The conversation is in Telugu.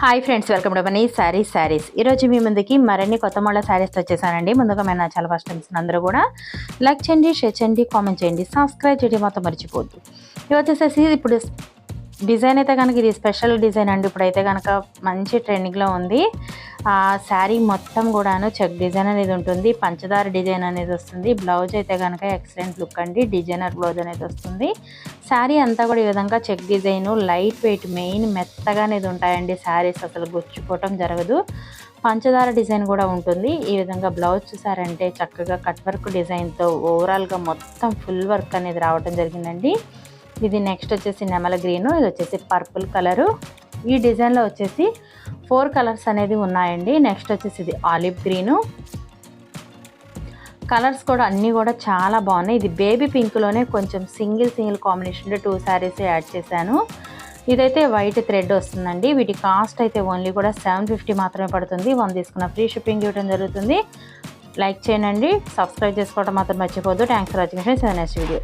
Hi friends welcome to Mani saris saris ఈరోజు మీ ముందుకి మరిన్ని కొత్త మోడల్ శారీస్ వచ్చేసానండి ముందుగా మేము నా చాలా ఫస్ట్ టైమ్స్ అందరూ కూడా లైక్ చేయండి షేర్ చేయండి కామెంట్ చేయండి సబ్స్క్రైబ్ చేయడం మొత్తం మర్చిపోద్దు ఇవి వచ్చేసేసి ఇప్పుడు డిజైన్ అయితే కనుక ఇది స్పెషల్ డిజైన్ అండి. ఇప్పుడైతే కనుక మంచి ట్రెండింగ్లో ఉంది. ఆ శారీ మొత్తం కూడాను చెక్ డిజైన్ అనేది ఉంటుంది. పంచదార డిజైన్ అనేది వస్తుంది. బ్లౌజ్ అయితే కనుక ఎక్సలెంట్ లుక్ అండి. డిజైనర్ బ్లౌజ్ అనేది వస్తుంది. శారీ అంతా కూడా ఈ విధంగా check design light weight main మెత్తగా అనేది ఉంటాయండి శారీస్. అసలు గుచ్చుకోవటం జరగదు. పంచదార డిజైన్ కూడా ఉంటుంది. ఈ విధంగా బ్లౌజ్ చూసారంటే చక్కగా కట్ వర్క్ డిజైన్తో ఓవరాల్గా మొత్తం ఫుల్ వర్క్ అనేది రావడం జరిగిందండి. ఇది నెక్స్ట్ వచ్చేసి నెమల గ్రీన్ ఇది వచ్చేసి పర్పుల్ కలరు ఈ డిజైన్లో వచ్చేసి ఫోర్ కలర్స్ అనేది ఉన్నాయండి. నెక్స్ట్ వచ్చేసి ఇది ఆలివ్ గ్రీను కలర్స్ కూడా అన్నీ కూడా చాలా బాగున్నాయి. ఇది బేబీ పింక్లోనే కొంచెం సింగిల్ సింగిల్ కాంబినేషన్లో టూ శారీస్ యాడ్ చేశాను. ఇదైతే వైట్ థ్రెడ్ వస్తుందండి. వీటి కాస్ట్ అయితే ఓన్లీ కూడా సెవెన్ ఫిఫ్టీ మాత్రమే పడుతుంది. వన్ తీసుకున్న ఫ్రీ షిప్పింగ్ ఇవ్వడం జరుగుతుంది. లైక్ చేయండి. సబ్స్క్రైబ్ చేసుకోవడం మాత్రం మర్చిపోద్దు thanks for watching friends next video